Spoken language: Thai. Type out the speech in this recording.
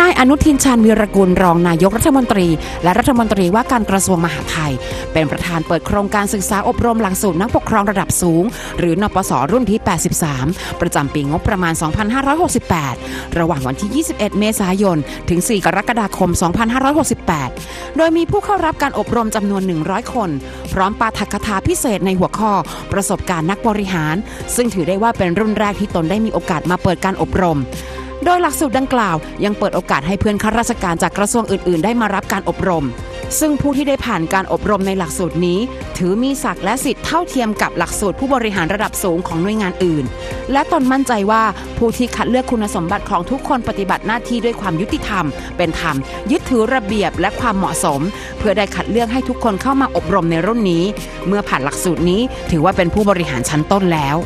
นายอนุทินชาญวีรกุลรองนายกรัฐมนตรี และรัฐมนตรีว่าการกระทรวงมหาดไทย เป็นประธานเปิดโครงการศึกษาอบรมหลักสูตรนักปกครองระดับสูง หรือนปสรุ่นที่ 83 ประจำปีงบประมาณ 2568 ระหว่างวันที่ 21 เมษายน ถึง 4 กรกฎาคม 2568 โดยมีผู้เข้ารับการอบรมจำนวน 100 คน พร้อมปาฐกถาพิเศษในหัวข้อ ประสบการณ์นักบริหาร ซึ่งถือได้ว่าเป็นรุ่นแรกที่ตนได้มีโอกาสมาเปิดการอบรม โดยหลักสูตรดังกล่าวยังเปิดโอกาสให้เพื่อนข้าราชการจากกระทรวงอื่น ๆ ได้มารับการอบรม ซึ่งผู้ที่ได้ผ่านการอบรมในหลักสูตรนี้ ถือมีศักดิ์และสิทธิ์เท่าเทียมกับหลักสูตรผู้บริหารระดับสูงของหน่วยงานอื่น และตนมั่นใจว่าผู้ที่คัดเลือกคุณสมบัติของทุกคนปฏิบัติหน้าที่ด้วยความยุติธรรม เป็นธรรม ยึดถือระเบียบและความเหมาะสม เพื่อได้คัดเลือกให้ทุกคนเข้ามาอบรมในรุ่นนี้ เมื่อผ่านหลักสูตรนี้ถือว่าเป็นผู้บริหารชั้นต้นแล้ว